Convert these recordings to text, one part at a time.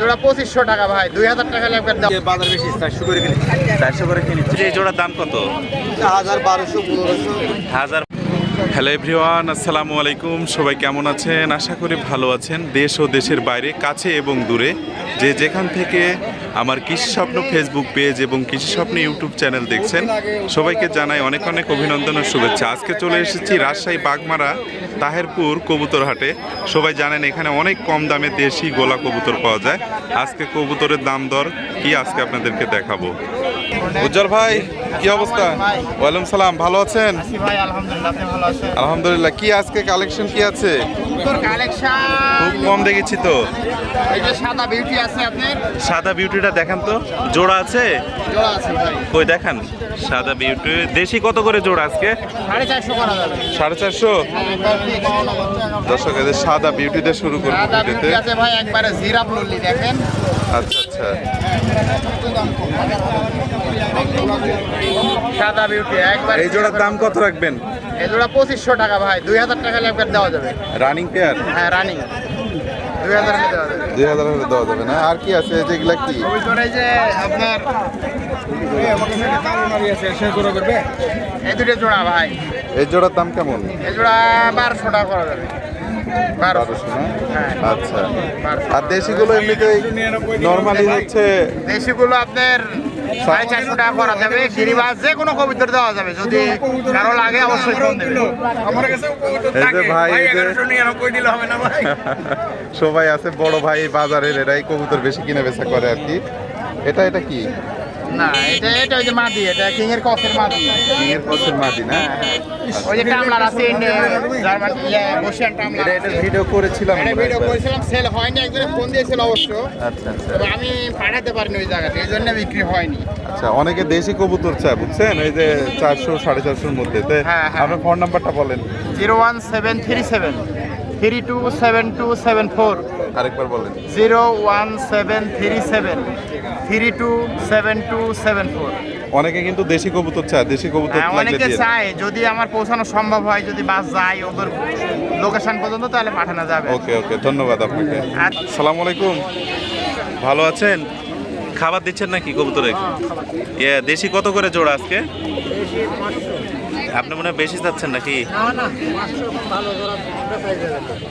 জোড়া পঁচিশশো টাকা ভাই দুই হাজার টাকা লাগবে দাম। বাজার বেশি চারশো করে কিনি। চারশো করে কিনি এই জোড়ার দাম কত? হাজার বারোশো পনেরোশো। হাজার হ্যালো এভরিওয়ান আসসালামু আলাইকুম সবাই কেমন আছেন? আশা করি ভালো আছেন। দেশ ও দেশের বাইরে, কাছে এবং দূরে। যে যেখান থেকে আমার কৃষি স্বপ্ন ফেসবুক পেজ এবং কৃষি স্বপ্ন ইউটিউব চ্যানেল দেখছেন, সবাইকে জানাই অনেক অনেক অভিনন্দন ও শুভেচ্ছা। আজকে চলে এসেছি রাজশাহী বাগমারা তাহেরপুর কবুতর হাটে সবাই জানেন এখানে অনেক কম দামে দেশি গোলা কবুতর পাওয়া যায়। আজকে কবুতরের দাম দর কি? আজকে আপনাদেরকে দেখাবো। উজ্জ্বল ভাই কি অবস্থা? ওয়ালাইকুম সালাম ভালো আছেন? ভাই আলহামদুলিল্লাহ কি আজকে কালেকশন কি আছে? তোর কালেকশন খুব কম দেখেছি তো। এই যে সাদা বিউটি আছে সাদা বিউটিটা দেখান তো। জোড়া আছে? জোড়া আছে ভাই। কই দেখান? সাদা বিউটি দেশি কত করে জোড়া আজকে? সাড়ে চারশো দর্শক সাদা বিউটিতে শুরু করব দেখেন। আচ্ছা। সাদা বিউটি একবারে এই জোড়ার দাম কত রাখবেন? এই জোড়া পঁচিশশো টাকা ভাই দুই হাজার টাকা লাগবে দেওয়া যাবে। রানিং পেয়ার হ্যাঁ রানিং দুই হাজার দেওয়া যাবে। না? আর কি আছে? যেগুলা কি? ওই যে আপনার এই দুটো জোড়া ভাই। এই জোড়ার দাম কেমন? এই জোড়া বারোশো টাকা করা যাবে। বারোশো বারোশো না? হ্যাঁ। আচ্ছা। আর দেশিগুলো এমনিতেই নর্মালি হচ্ছে। দেশিগুলো আপনার সাড়ে চারশো টাকা করা যাবে। গিরিবাস যে কোনো কবিতর দেওয়া যাবে। যদি কারও লাগে অবশ্যই ফোন দেবে। ভাই? সবাই আছে বড় ভাই বাজারের এরাই কবুতর বেশি কিনে বেচা করে আর কি। এটা এটা কি? না এটা এটা ওই যে মাদি এটা কিং এর কফের মাদি। কিংয়ের পছর মাদি না? ওই যে টামলার আছে জার্মান ইয়ে বসিয়ান টামলার। এটা এটা ভিডিও করেছিলাম এটা ভিডিও করেছিলাম সেল হয়নি একজনে ফোন দিয়েছিল অবশ্য। আচ্ছা আচ্ছা। তবে আমি পাঠাতে পারিনি ওই জায়গাতে এই জন্য বিক্রি হয়নি। আচ্ছা অনেকে দেশি কবুতর চায় বুঝছেন? এই যে চারশো সাড়ে চারশোর মধ্যে হ্যাঁ, হ্যাঁ। আপনার ফোন নাম্বারটা বলেন। Zero one seven three seven. Three two seven two seven four. আরেকবার বলেন। Zero one seven three seven. Three two seven two seven four. অনেকে কিন্তু দেশি কবুতর চায় দেশি কবুতর হ্যাঁ, অনেকে চায় যদি আমার পৌঁছানো সম্ভব হয় যদি বাস যায় ওদের লোকেশন পর্যন্ত তাহলে পাঠানো যাবে। ওকে ওকে ধন্যবাদ আপনাকে। আর সালাম আলাইকুম। ভালো আছেন? খাবার দিচ্ছেন নাকি কবুতরে ইয়ে দেশি কত করে জোড়া আজকে? আপনি মনে হয় বেশি চাচ্ছেন নাকি?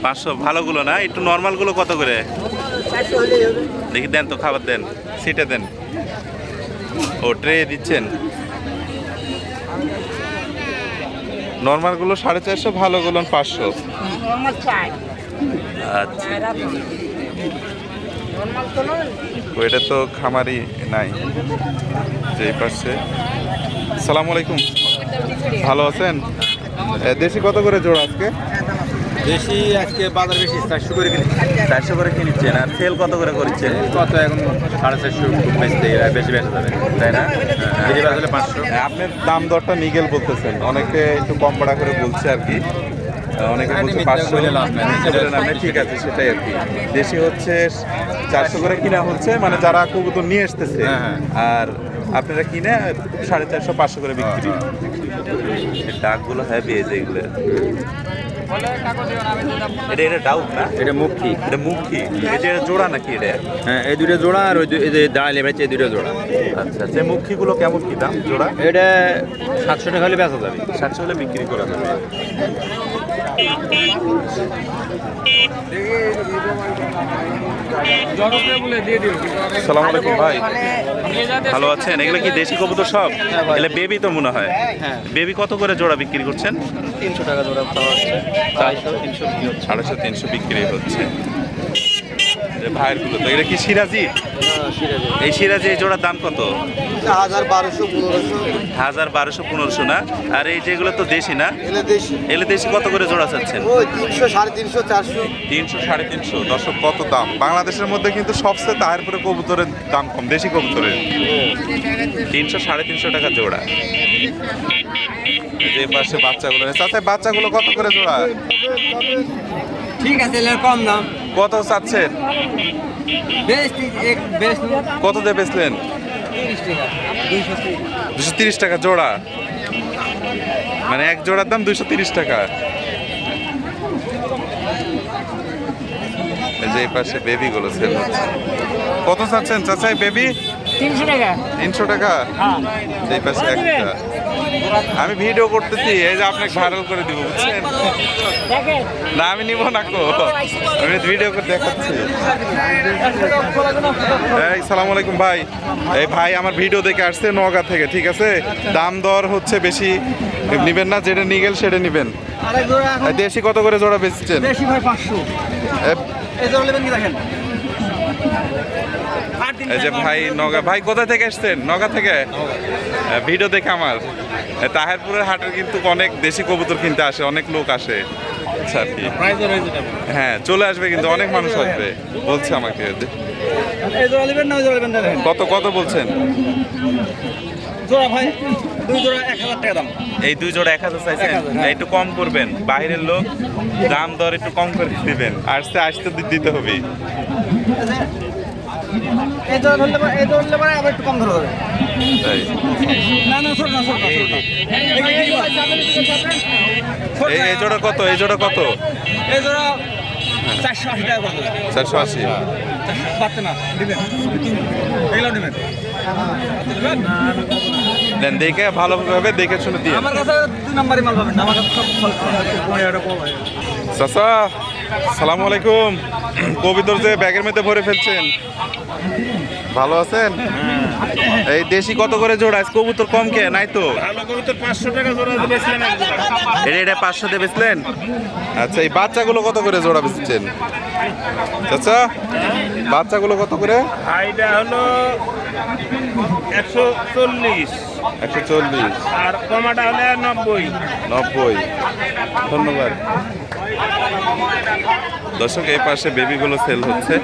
পাঁচশো, ভালোগুলো না? একটু নর্মালগুলো কত করে? দেখি, দেন তো খাবার দেন, সিটে দেন। ও ট্রে দিচ্ছেন? নর্মালগুলো সাড়ে চারশো, ভালোগুলো পাঁচশো। আচ্ছা। ওইটা তো খামারি নাই যে পাশে। সালাম আলাইকুম। ভালো আছেন? দেশি কত করে জোড়া আজকে? বেশি আজকে বাজার বেশি চারশো করে কিনে। চারশো করে কিনেছেন আর সেল কত করে করছেন? কত এখন? সাড়ে চারশো বেচতে বেশি বেচা যাবে। তাই না? গিরিবাজ হলে পাঁচশো। হ্যাঁ, আপনার দাম দরটা নিগেল বলতেছেন। অনেকে একটু কম ভাড়া করে বলছে আর কি। অনেকে হ্যাঁ, বলছে পাঁচশো। ঠিক আছে সেটাই আর কি। দেশি হচ্ছে চারশো করে কিনা হচ্ছে মানে যারা কবুতর নিয়ে আসতেছে হ্যাঁ, হ্যাঁ। আর আপনারা কিনে সাড়ে চারশো পাঁচশো করে বিক্রি ডাকগুলো হ্যাভি এই যে এগুলো। এটা এটা ডাউট না? এটা মুখী। এটা মুখী। এটা জোড়া নাকি এটা? হ্যাঁ এই দুটো জোড়া আর ওই যে দাঁড়ালে বেচে এই দুটো জোড়া। আচ্ছা আচ্ছা। মুখীগুলো কেমন কি দাম জোড়া? এটা সাতশো টাকা হলে বেচা যাবে। সাতশো হলে বিক্রি করা যাবে। সালাম আলাইকুম ভাই। ভালো আছেন? এগুলো কি দেশি কবুতর সব? এগুলো বেবি তো মনে হয়। হ্যাঁ। বেবি কত করে জোড়া বিক্রি করছেন? তিনশো টাকা জোড়া পাওয়া তিনশো সাড়েশো তিনশো বিক্রি হচ্ছে। যে তো। এটা কি সিরাজি? এই সিরাজি এই জোড়ার দাম কত? হাজার বারোশো পনেরোশো। হাজার বারোশো পনেরোশো না? আর এই যেগুলো তো দেশি না? এলে দেশি। এলে দেশি কত করে জোড়া চাচ্ছেন? ওই তিনশো সাড়ে তিনশো চারশো। তিনশো সাড়ে তিনশো। দর্শক কত দাম? বাংলাদেশের মধ্যে কিন্তু সবচেয়ে তাহেরপুরে কবুতরের দাম কম দেশি কবুতরের। তিনশো সাড়ে তিনশো টাকা জোড়া। যে পাশে বাচ্চাগুলো চাচ্ছে বাচ্চাগুলো কত করে জোড়া? ঠিক আছে কম দাম। কত চাচ্ছেন? কত দিয়ে বেচলেন? দুশো তিরিশ। টাকা জোড়া। মানে এক জোড়ার দাম দুশো তিরিশ টাকা। যে পাশে বেবিগুলো সেল হচ্ছে। কত চাচ্ছেন চাচাই বেবি তিনশো টাকা? তিনশো টাকা? হ্যাঁ। এই পাশে একটা। আমি ভিডিও করতেছি এই যে আপনাকে ভাইরাল করে দিব বুঝছেন? না আমি নিব না কো। আমি ভিডিও করে দেখাচ্ছি। এই সালাম আলাইকুম ভাই। এই ভাই আমার ভিডিও দেখে আসছে নগা থেকে ঠিক আছে? দাম দর হচ্ছে বেশি। নিবেন না যেটা নিগেল সেটা নিবেন। দেশি কত করে জোড়া বেচছেন? বেশি ভাই পাঁচশো। এই যে ভাই নগা ভাই কোথা থেকে এসছেন? নগা থেকে? ভিডিও দেখে আমার। তাহেরপুরের হাটের কিন্তু অনেক দেশি কবুতর কিনতে আসে অনেক লোক আসে। আচ্ছা হ্যাঁ চলে আসবে কিন্তু অনেক মানুষ আসবে বলছে আমাকে। দেখেন কত কত বলছেন? জোড়া ভাই দুই জোড়া এক হাজার টাকা দাম। এই দুই জোড়া এক হাজার চাইছেন? একটু কম করবেন বাইরের লোক দাম দর একটু কম করে দিবেন। আসতে আসতে দিতে হবে। এই জোড়া ধরলে পরে এই জোড়া ধরলে পরে আবার একটু কম ধরে হবে তাই না না না এই এই জোড়া কত এই জোড়া কত এই জোড়া চারশো আশি টাকা চারশো আশি চারশো না দিবেন এগুলো নেবেন দেন দেখে ভালোভাবে দেখে শুনে দিয়ে আমার কাছে দুই নাম্বারই মাল পাবেন আমার কাছে সব হয় চাচা সালাম আলাইকুম। কবিতর যে ব্যাগের মধ্যে ভরে ফেলছেন। ভালো আছেন? এই দেশি কত করে জোড়া? আজ কবুতর কম কে? নাই তো? এটা এটা পাঁচশো দিয়ে বেচলেন? আচ্ছা এই বাচ্চাগুলো কত করে জোড়া বেচছেন? চাচা বাচ্চাগুলো কত করে? এটা হলো একশো চল্লিশ। একশো চল্লিশ। আর কমাটা হলে নব্বই। নব্বই। ধন্যবাদ। দর্শক, এই পাশে বেবিগুলো সেল হচ্ছে।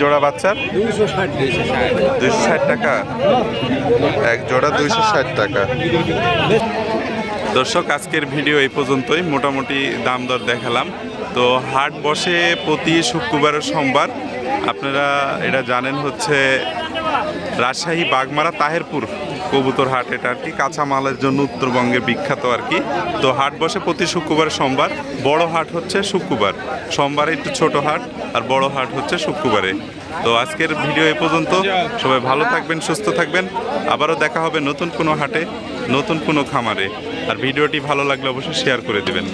জোড়া বাচ্চার? দুইশো ষাট টাকা। এক জোড়া দুইশো ষাট টাকা। দর্শক, আজকের ভিডিও এই পর্যন্তই। মোটামুটি দাম দর দেখালাম। তো হাট বসে প্রতি শুক্রবার সোমবার। আপনারা, এটা জানেন হচ্ছে রাজশাহী, বাগমারা, তাহেরপুর। কবুতর হাট এটা আর কি, কাঁচামালের জন্য উত্তরবঙ্গে বিখ্যাত আর কি। তো হাট বসে প্রতি শুক্রবার সোমবার, বড় হাট হচ্ছে শুক্রবার। সোমবারে একটু ছোট হাট আর বড় হাট হচ্ছে শুক্রবারে। তো আজকের ভিডিও এ পর্যন্ত, সবাই ভালো থাকবেন, সুস্থ থাকবেন। আবারও দেখা হবে নতুন কোনো হাটে, নতুন কোনো খামারে। আর ভিডিওটি ভালো লাগলে অবশ্যই শেয়ার করে দেবেন।